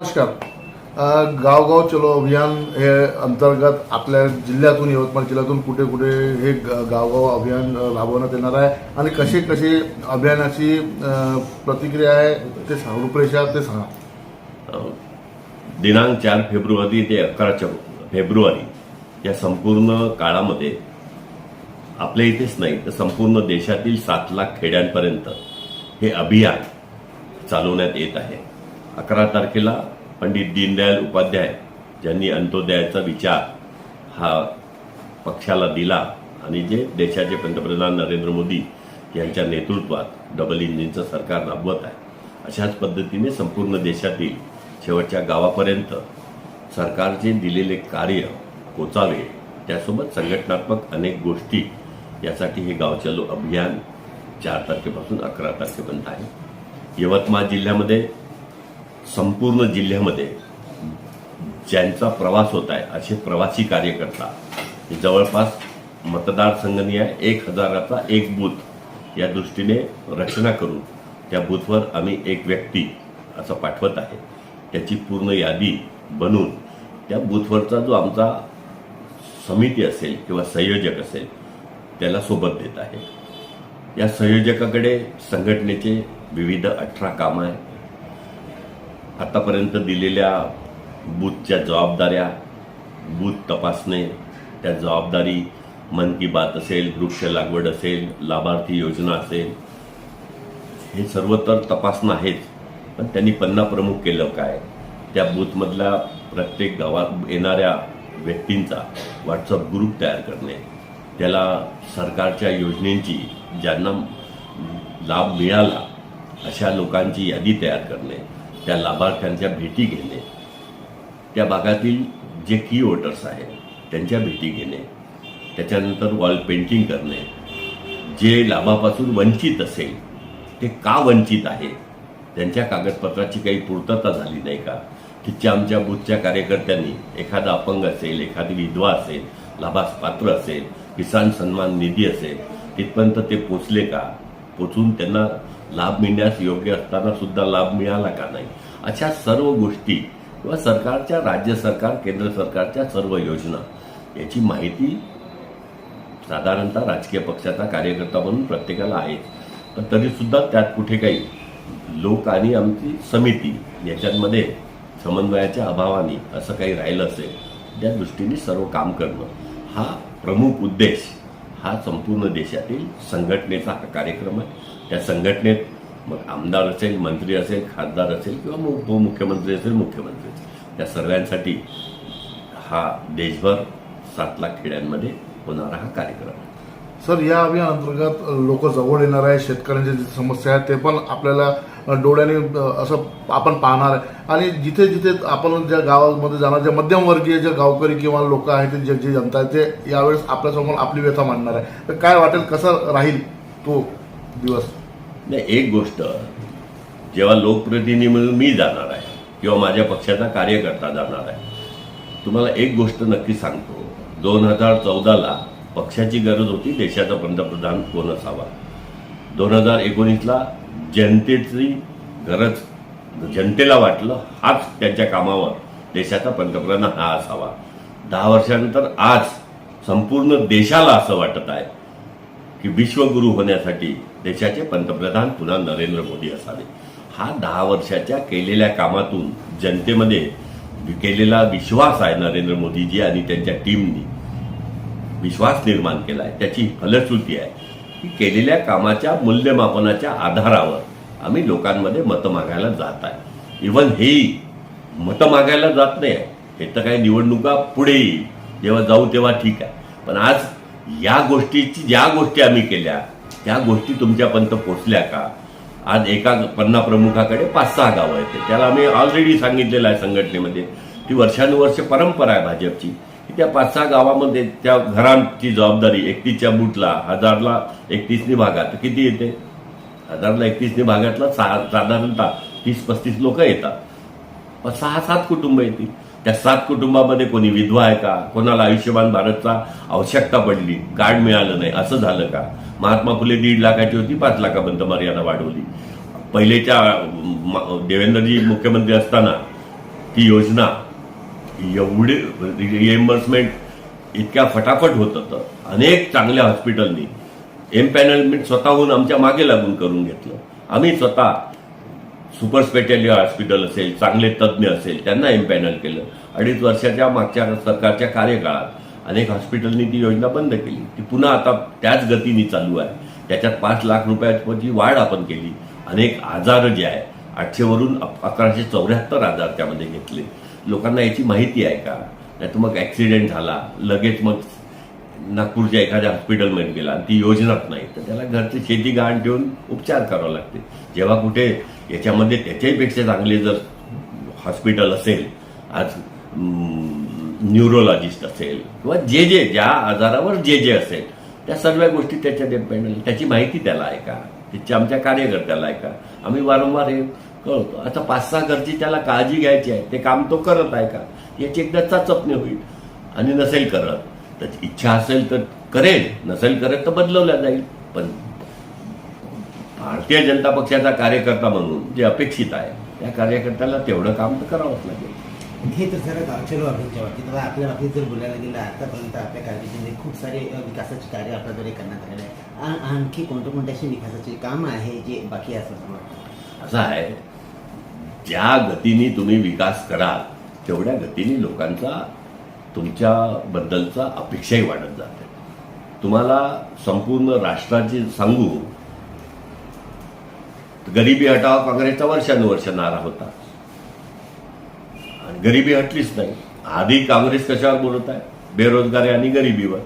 नमस्कार. गावगाव चलो अभियान हे अंतर्गत आपल्या जिल्ह्यातून यवतमाळ जिल्ह्यातून कुठे कुठे हे ग- गावगाव अभियान राबवण्यात येणार आहे आणि कशी कशी अभियानाची प्रतिक्रिया आहे ते सांग. रूपरेषा ते सांगा. दिनांक चार फेब्रुवारी ते अकरा फेब्रुवारी या संपूर्ण काळामध्ये आपल्या इथेच नाही तर संपूर्ण देशातील सात लाख खेड्यांपर्यंत हे अभियान चालवण्यात येत आहे. अकरा तारखेला पंडित दीनदयाल उपाध्याय ज्यांनी अंत्योदयाचा विचार हा पक्षाला दिला आणि जे देशाचे पंतप्रधान नरेंद्र मोदी यांच्या नेतृत्वात डबल इंजिनचं सरकार राबवत आहे अशाच पद्धतीने संपूर्ण देशातील शेवटच्या गावापर्यंत सरकारचे दिलेले कार्य पोचावे त्यासोबत संघटनात्मक अनेक गोष्टी यासाठी हे गाव चलो अभियान चार तारखेपासून अकरा तारखेपर्यंत आहे. यवतमाळ जिल्ह्यामध्ये संपूर्ण जिल्ह्यामध्ये ज्यांचा प्रवास होत आहे असे प्रवासी कार्यकर्ता जवळपास मतदारसंघनीय एक हजाराचा एक बूथ या दृष्टीने रचना करून त्या बूथवर आम्ही एक व्यक्ती असं पाठवत आहे. त्याची पूर्ण यादी बनून त्या बूथवरचा जो आमचा समिती असेल किंवा संयोजक असेल त्याला सोबत देत आहे. या संयोजकाकडे संघटनेचे विविध अठरा कामं आहे आतापर्यंत दिलेल्या बूथच्या जबाबदाऱ्या बूथ तपासणे त्या जबाबदारी मन की बात असेल वृक्ष लागवड असेल लाभार्थी योजना असेल हे सर्व तर तपासणं आहेच. पण त्यांनी पन्ना प्रमुख केलं काय? त्या बूथमधल्या प्रत्येक गावात येणाऱ्या व्यक्तींचा व्हॉट्सअप ग्रुप तयार करणे. त्याला सरकारच्या योजनेंची ज्यांना लाभ मिळाला अशा लोकांची यादी तयार करणे. त्या लाभार्थ्यांच्या भेटी घेणे. त्या भागातील जे की वोटर्स आहेत त्यांच्या भेटी घेणे. त्याच्यानंतर वॉल पेंटिंग करणे. जे लाभापासून वंचित असेल ते का वंचित आहे? त्यांच्या कागदपत्राची काही पूर्तता झाली नाही का? तिच्या आमच्या बूथच्या कार्यकर्त्यांनी एखादा अपंग असेल एखादी विधवा असेल लाभास पात्र असेल किसान सन्मान निधी असेल तिथपर्यंत ते पोचले का? पोचून त्यांना लाभ मिळण्यास योग्य असताना सुद्धा लाभ मिळाला का नाही? अशा सर्व गोष्टी किंवा सरकारच्या राज्य सरकार केंद्र सरकारच्या सर्व योजना याची माहिती साधारणतः राजकीय पक्षाचा कार्यकर्ता म्हणून प्रत्येकाला आहे. पण तरीसुद्धा त्यात कुठे काही लोक आणि आमची समिती याच्यामध्ये समन्वयाच्या अभावाने असं काही राहिलं असेल त्या दृष्टीने सर्व काम करणं हा प्रमुख उद्देश हा संपूर्ण देशातील संघटनेचा हा कार्यक्रम आहे. त्या संघटनेत मग आमदार असेल मंत्री असेल खासदार असेल किंवा मग उपमुख्यमंत्री असेल मुख्यमंत्री असेल. त्या सर्वांसाठी हा देशभर सात लाख खेड्यांमध्ये होणारा हा कार्यक्रम सर या अभियान अंतर्गत लोक जवळ येणार आहे शेतकऱ्यांच्या जे समस्या आहेत ते पण आपल्याला डोळ्याने असं आपण पाहणार आहे. आणि जिथे जिथे आपण ज्या गावामध्ये जाणार जे मध्यमवर्गीय जे गावकरी किंवा लोक आहेत जे जे जनता आहे ते यावेळेस आपल्यासमोर आपली व्यथा मांडणार आहे. तर काय वाटेल कसं राहील तो दिवस. नाही एक गोष्ट. जेव्हा लोकप्रतिनिधी म्हणून मी जाणार आहे किंवा माझ्या पक्षाचा कार्यकर्ता जाणार आहे तुम्हाला एक गोष्ट नक्की सांगतो. दोन हजार चौदाला पक्षाची गरज होती देशाचा पंतप्रधान कोण असावा? दोन हजार एकोणीसला जनतेची गरज जनतेला वाटलं हाच त्यांच्या कामावर देशाचा पंतप्रधान हा असावा. दहा वर्षानंतर आज संपूर्ण देशाला असं वाटत आहे. की विश्वगुरू होण्यासाठी देशाचे पंतप्रधान पुन्हा नरेंद्र मोदी असावे. हा दहा वर्षाच्या केलेल्या कामातून जनतेमध्ये केलेला विश्वास आहे नरेंद्र मोदीजी आणि त्यांच्या टीमनी. विश्वास निर्माण केला आहे त्याची फलश्रुती आहे. की केलेल्या कामाच्या मूल्यमापनाच्या आधारावर आम्ही लोकांमध्ये मतं मागायला जात आहे. इवन हेही मतं मागायला जात नाही आहे. हे तर काही निवडणुका पुढे येईल जेव्हा जाऊ तेव्हा ठीक आहे. पण आज या गोष्टीची ज्या गोष्टी आम्ही केल्या त्या गोष्टी तुमच्यापर्यंत पोचल्या का? आज एका पन्ना प्रमुखाकडे पाच सहा गावं आहेत. त्याला आम्ही ऑलरेडी सांगितलेलं आहे संघटनेमध्ये. ती वर्षानुवर्ष परंपरा आहे भाजपची. की त्या पाच सहा गावामध्ये त्या घरांची जबाबदारी एकतीसच्या बुटला हजारला एकतीसनी भागात किती येते? हजारला एकतीसनी भागातला सा- साधारणतः तीस पस्तीस लोक येतात. पण सहा सात कुटुंब येतील. त्या सात कुटुंबामध्ये कोणी विधवा आहे का? कोणाला आयुष्यमान भारतचा आवश्यकता पडली? कार्ड मिळालं नाही. असं झालं का? महात्मा फुले दीड लाखाची होती पाच लाखापर्यंत मर्यादा वाढवली. पहिलेच्या म- देवेंद्रजी मुख्यमंत्री असताना ती योजना एवढी रिएम्बर्समेंट इतक्या फटाफट होत होतं. अनेक चांगल्या हॉस्पिटलनी एम्पॅनलमेंट स्वतःहून आमच्या मागे लागून करून घेतलं. आम्ही स्वतः सुपर स्पेशालिटी हॉस्पिटल असेल चांगले तज्ज्ञ असेल त्यांना एम्पॅनल केलं. अडीच वर्षाच्या मागच्या सरकारच्या कार्यकाळात अनेक हॉस्पिटलनी ती योजना बंद केली. ती पुन्हा आता त्याच गतीने चालू आहे. त्याच्यात पाच लाख रुपयाची वाढ आपण केली. अनेक आजार जे आहे आठशेवरून अकराशे चौऱ्याहत्तर आजार त्यामध्ये घेतले. लोकांना याची माहिती आहे का? नाही तर मग ॲक्सिडेंट झाला लगेच मग नागपूरच्या एखाद्या हॉस्पिटलमध्ये गेला आणि ती योजनाच नाही तर त्याला घरची शेती गहाण ठेवून उपचार करावे लागते जेव्हा कुठे याच्यामध्ये त्याच्याहीपेक्षा चांगले जर हॉस्पिटल असेल आज न्यूरोलॉजिस्ट असेल किंवा जे जे ज्या आजारावर जे जे असेल त्या सर्व गोष्टी त्याच्या डिपेंड त्याची माहिती त्याला आहे का? त्याच्या आमच्या कार्यकर्त्याला आहे का? आम्ही वारंवार हे कळतो आता पाच सहा घरची त्याला काळजी घ्यायची आहे. ते काम तो करत आहे का? याची एकदा चाचपणी होईल. आणि नसेल करत. तर इच्छा असेल तर करेल नसेल करत तर बदलवल्या जाईल. पण भारतीय जनता पक्षाचा कार्यकर्ता म्हणून जे अपेक्षित आहे त्या कार्यकर्त्याला तेवढं काम तर करावंच लागेल. हे तर सर गावचलो अभियानच्या बाबतीत आता आपल्या बाबतीत जर बोलायला गेलं आतापर्यंत आपल्या कारकिर्दीमध्ये खूप सारे विकासाचे कार्य आपल्याद्वारे करण्यात आलेले आहे आणखी कोणते कोणते असे विकासाचे काम आहे जे बाकी असं? असं आहे ज्या गतीने तुम्ही विकास कराल तेवढ्या गतीने लोकांचा तुमच्याबद्दलचा अपेक्षाही वाढत जाते. तुम्हाला संपूर्ण राष्ट्राची सांगू गरिबी हटाव काँग्रेसचा वर्षानुवर्ष नारा होता. आणि गरिबी हटलीच नाही. आधी काँग्रेस कशावर बोलत आहे? बेरोजगारी आणि गरिबीवर.